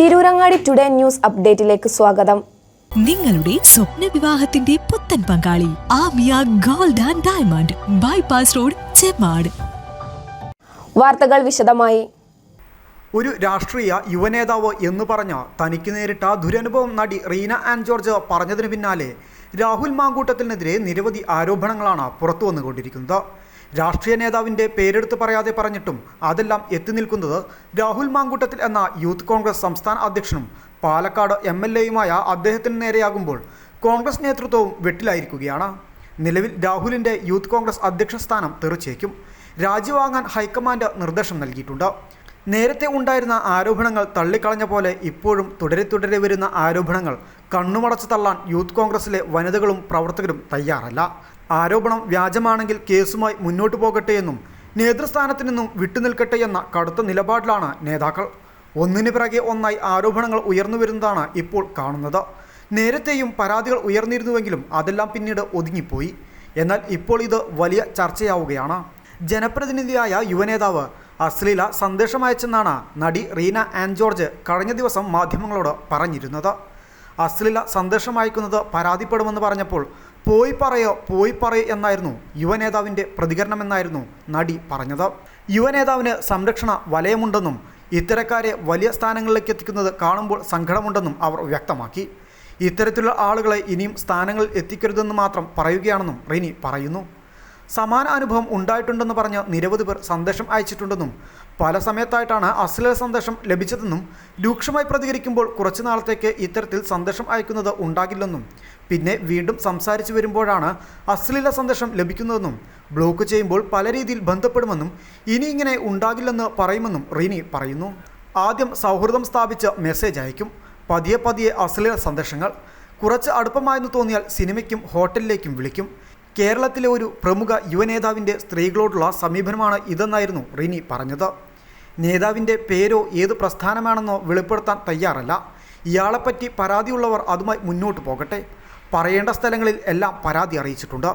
Tirurangadi today news അപ്ഡേറ്റിലേക്ക് സ്വാഗതം. നിങ്ങളുടെ സ്വപ്ന വിവാഹത്തിന്റെ പുത്തൻ പങ്കാളി Amiya gold and diamond bypass road Chemmad. വാർത്തകൾ വിശദമായി. ഒരു രാഷ്ട്രീയ യുവനേതാവ് എന്ന് പറഞ്ഞ തനിക്ക് നേരിട്ട ദുരനുഭവം നടി റീന ആൻഡ് ജോർജ് പറഞ്ഞതിന് പിന്നാലെ രാഹുൽ മാങ്കൂട്ടത്തിനെതിരെ നിരവധി ആരോപണങ്ങളാണ് പുറത്തു വന്നുകൊണ്ടിരിക്കുന്നത് രാഷ്ട്രീയ നേതാവിന്റെ പേരെടുത്ത് പറയാതെ പറഞ്ഞിട്ടും അതെല്ലാം എത്തി നിൽക്കുന്നത് രാഹുൽ മാങ്കൂട്ടത്തിൽ എന്ന യൂത്ത് കോൺഗ്രസ് സംസ്ഥാന അധ്യക്ഷനും പാലക്കാട് എം എൽ എയുമായ അദ്ദേഹത്തിന് നേരെയാകുമ്പോൾ കോൺഗ്രസ് നേതൃത്വവും വെട്ടിലായിരിക്കുകയാണ്. നിലവിൽ രാഹുലിന്റെ യൂത്ത് കോൺഗ്രസ് അധ്യക്ഷ സ്ഥാനം തെറിച്ചേക്കും. രാജിവാങ്ങാൻ ഹൈക്കമാൻഡ് നിർദ്ദേശം നൽകിയിട്ടുണ്ട്. നേരത്തെ ഉണ്ടായിരുന്ന ആരോപണങ്ങൾ തള്ളിക്കളഞ്ഞ പോലെ ഇപ്പോഴും തുടരെ തുടരെ വരുന്ന ആരോപണങ്ങൾ കണ്ണുമടച്ച് തള്ളാൻ യൂത്ത് കോൺഗ്രസിലെ വനിതകളും പ്രവർത്തകരും തയ്യാറല്ല. ആരോപണം വ്യാജമാണെങ്കിൽ കേസുമായി മുന്നോട്ടു പോകട്ടെ എന്നും നേതൃസ്ഥാനത്തു നിന്നും വിട്ടുനിൽക്കട്ടെ എന്ന കടുത്ത നിലപാടിലാണ് നേതാക്കൾ. ഒന്നിന് പിറകെ ഒന്നായി ആരോപണങ്ങൾ ഉയർന്നു വരുന്നതാണ് ഇപ്പോൾ കാണുന്നത്. നേരത്തെയും പരാതികൾ ഉയർന്നിരുന്നുവെങ്കിലും അതെല്ലാം പിന്നീട് ഒതുങ്ങിപ്പോയി. എന്നാൽ ഇപ്പോൾ ഇത് വലിയ ചർച്ചയാവുകയാണ്. ജനപ്രതിനിധിയായ യുവനേതാവ് അശ്ലീല സന്ദേശമയച്ചെന്നാണ് നടി റീന ആൻഡ് ജോർജ് കഴിഞ്ഞ ദിവസം മാധ്യമങ്ങളോട് പറഞ്ഞിരുന്നത്. അശ്ലീല സന്ദേശം അയക്കുന്നത് പരാതിപ്പെടുമെന്ന് പറഞ്ഞപ്പോൾ പോയി പറയോ പോയി പറയോ എന്നായിരുന്നു യുവനേതാവിന്റെ പ്രതികരണമെന്നായിരുന്നു നടി പറഞ്ഞത്. യുവനേതാവിന് സംരക്ഷണ വലയമുണ്ടെന്നും ഇത്തരക്കാരെ വലിയ സ്ഥാനങ്ങളിലേക്ക് എത്തിക്കുന്നത് കാണുമ്പോൾ സങ്കടമുണ്ടെന്നും അവർ വ്യക്തമാക്കി. ഇത്തരത്തിലുള്ള ആളുകളെ ഇനിയും സ്ഥാനങ്ങളിൽ എത്തിക്കരുതെന്ന് മാത്രം പറയുകയാണെന്നും റിനി പറയുന്നു. സമാന അനുഭവം ഉണ്ടായിട്ടുണ്ടെന്ന് പറഞ്ഞ് നിരവധി പേർ സന്ദേശം അയച്ചിട്ടുണ്ടെന്നും പല സമയത്തായിട്ടാണ് അശ്ലീല സന്ദേശം ലഭിച്ചതെന്നും രൂക്ഷമായി പ്രതികരിക്കുമ്പോൾ കുറച്ചു നാളത്തേക്ക് ഇത്തരത്തിൽ സന്ദേശം അയക്കുന്നത് ഉണ്ടാകില്ലെന്നും പിന്നെ വീണ്ടും സംസാരിച്ചു വരുമ്പോഴാണ് അശ്ലീല സന്ദേശം ലഭിക്കുന്നതെന്നും ബ്ലോക്ക് ചെയ്യുമ്പോൾ പല രീതിയിൽ ബന്ധപ്പെടുമെന്നും ഇനി ഇങ്ങനെ ഉണ്ടാകില്ലെന്ന് പറയുമെന്നും റീനി പറയുന്നു. ആദ്യം സൗഹൃദം സ്ഥാപിച്ച് മെസ്സേജ് അയക്കും. പതിയെ പതിയെ അശ്ലീല സന്ദേശങ്ങൾ. കുറച്ച് അടുപ്പമായെന്ന് തോന്നിയാൽ സിനിമയ്ക്കും ഹോട്ടലിലേക്കും വിളിക്കും. കേരളത്തിലെ ഒരു പ്രമുഖ യുവനേതാവിന്റെ സ്ത്രീകളോടുള്ള സമീപനമാണ് ഇതെന്നായിരുന്നു റിനി പറഞ്ഞത്. നേതാവിന്റെ പേരോ ഏത് പ്രസ്ഥാനമാണെന്നോ വെളിപ്പെടുത്താൻ തയ്യാറല്ല. ഇയാളെപ്പറ്റി പരാതിയുള്ളവർ അതുമായി മുന്നോട്ട് പോകട്ടെ. പറയേണ്ട സ്ഥലങ്ങളിൽ എല്ലാം പരാതി അറിയിച്ചിട്ടുണ്ട്.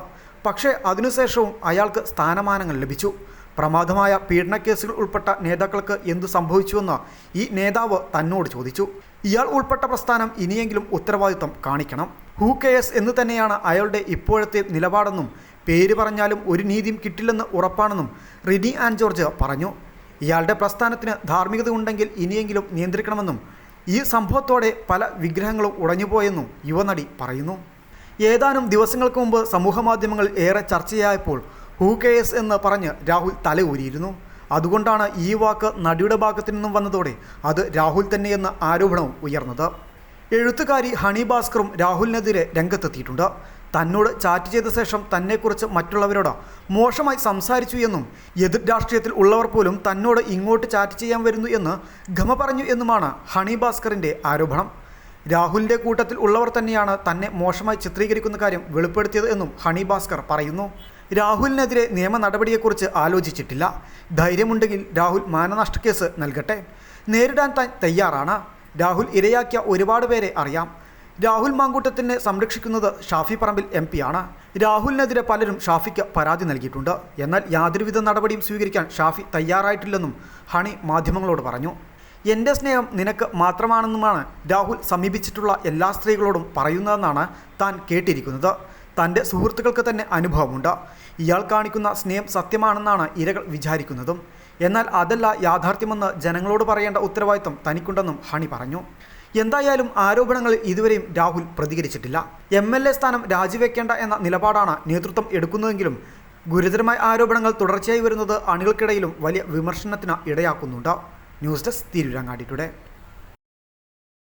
പക്ഷേ അതിനുശേഷവും അയാൾക്ക് സ്ഥാനമാനങ്ങൾ ലഭിച്ചു. പ്രമാദമായ പീഡനക്കേസുകൾ ഉൾപ്പെട്ട നേതാക്കൾക്ക് എന്തു സംഭവിച്ചുവെന്ന് ഈ നേതാവ് തന്നോട് ചോദിച്ചു. ഇയാൾ ഉൾപ്പെട്ട പ്രസ്ഥാനം ഇനിയെങ്കിലും ഉത്തരവാദിത്വം കാണിക്കണം. ഹൂ കെയസ് എന്ന് തന്നെയാണ് അയാളുടെ ഇപ്പോഴത്തെ നിലപാടെന്നും പേര് പറഞ്ഞാലും ഒരു നീതിയും കിട്ടില്ലെന്ന് ഉറപ്പാണെന്നും റിനി ആൻഡ് ജോർജ് പറഞ്ഞു. ഇയാളുടെ പ്രസ്ഥാനത്തിന് ധാർമ്മികത ഉണ്ടെങ്കിൽ ഇനിയെങ്കിലും നിയന്ത്രിക്കണമെന്നും ഈ സംഭവത്തോടെ പല വിഗ്രഹങ്ങളും ഉടഞ്ഞുപോയെന്നും യുവനടി പറയുന്നു. ഏതാനും ദിവസങ്ങൾക്ക് മുമ്പ് സമൂഹമാധ്യമങ്ങളിൽ ഏറെ ചർച്ചയായപ്പോൾ ഹൂ കെയർസ് എന്ന് പറഞ്ഞ് രാഹുൽ തല ഊരിയിരുന്നു അതുകൊണ്ടാണ് ഈ വാക്ക് നടിയുടെ ഭാഗത്തു നിന്നും വന്നതോടെ അത് രാഹുൽ തന്നെയെന്ന ആരോപണവും ഉയർന്നത്. എഴുത്തുകാരി ഹണി ഭാസ്കറും രാഹുലിനെതിരെ രംഗത്തെത്തിയിട്ടുണ്ട്. തന്നോട് ചാറ്റ് ചെയ്ത ശേഷം തന്നെക്കുറിച്ച് മറ്റുള്ളവരോട് മോശമായി സംസാരിച്ചു എന്നും എതിർ രാഷ്ട്രീയത്തിൽ ഉള്ളവർ പോലും തന്നോട് ഇങ്ങോട്ട് ചാറ്റ് ചെയ്യാൻ വരുന്നു എന്ന് ഗമ പറഞ്ഞു എന്നുമാണ് ഹണി ഭാസ്കറിന്റെ ആരോപണം. രാഹുലിന്റെ കൂട്ടത്തിൽ ഉള്ളവർ തന്നെയാണ് തന്നെ മോശമായി ചിത്രീകരിക്കുന്ന കാര്യം വെളിപ്പെടുത്തിയത് എന്നും ഹണി ഭാസ്കർ പറയുന്നു. രാഹുലിനെതിരെ നിയമ നടപടിയെക്കുറിച്ച് ആലോചിച്ചിട്ടില്ല. ധൈര്യമുണ്ടെങ്കിൽ രാഹുൽ മാനനഷ്ട കേസ് നൽകട്ടെ. നേരിടാൻ താൻ തയ്യാറാണ്. രാഹുൽ ഇരയാക്കിയ ഒരുപാട് പേരെ അറിയാം. രാഹുൽ മാങ്കൂട്ടത്തിനെ സംരക്ഷിക്കുന്നത് ഷാഫി പറമ്പിൽ എം ആണ് രാഹുലിനെതിരെ പലരും ഷാഫിക്ക് പരാതി നൽകിയിട്ടുണ്ട്. എന്നാൽ യാതൊരുവിധ നടപടിയും സ്വീകരിക്കാൻ ഷാഫി തയ്യാറായിട്ടില്ലെന്നും ഹണി മാധ്യമങ്ങളോട് പറഞ്ഞു. എന്റെ സ്നേഹം നിനക്ക് മാത്രമാണെന്നുമാണ് രാഹുൽ സമീപിച്ചിട്ടുള്ള എല്ലാ സ്ത്രീകളോടും പറയുന്നതെന്നാണ് താൻ കേട്ടിരിക്കുന്നത്. തന്റെ സുഹൃത്തുക്കൾക്ക് തന്നെ അനുഭവമുണ്ട്. ഇയാൾ കാണിക്കുന്ന സ്നേഹം സത്യമാണെന്നാണ് ഇരകൾ വിചാരിക്കുന്നതും. എന്നാൽ അതല്ല യാഥാർത്ഥ്യമെന്ന് ജനങ്ങളോട് പറയേണ്ട ഉത്തരവാദിത്വം തനിക്കുണ്ടെന്നും ഹണി പറഞ്ഞു. എന്തായാലും ആരോപണങ്ങളിൽ ഇതുവരെയും രാഹുൽ പ്രതികരിച്ചിട്ടില്ല. എം എൽ എ സ്ഥാനം രാജിവെക്കേണ്ട എന്ന നിലപാടാണ് നേതൃത്വം എടുക്കുന്നതെങ്കിലും ഗുരുതരമായ ആരോപണങ്ങൾ തുടർച്ചയായി വരുന്നത് അണികൾക്കിടയിലും വലിയ വിമർശനത്തിന് ഇടയാക്കുന്നുണ്ട്. News desk Tirurangadi today.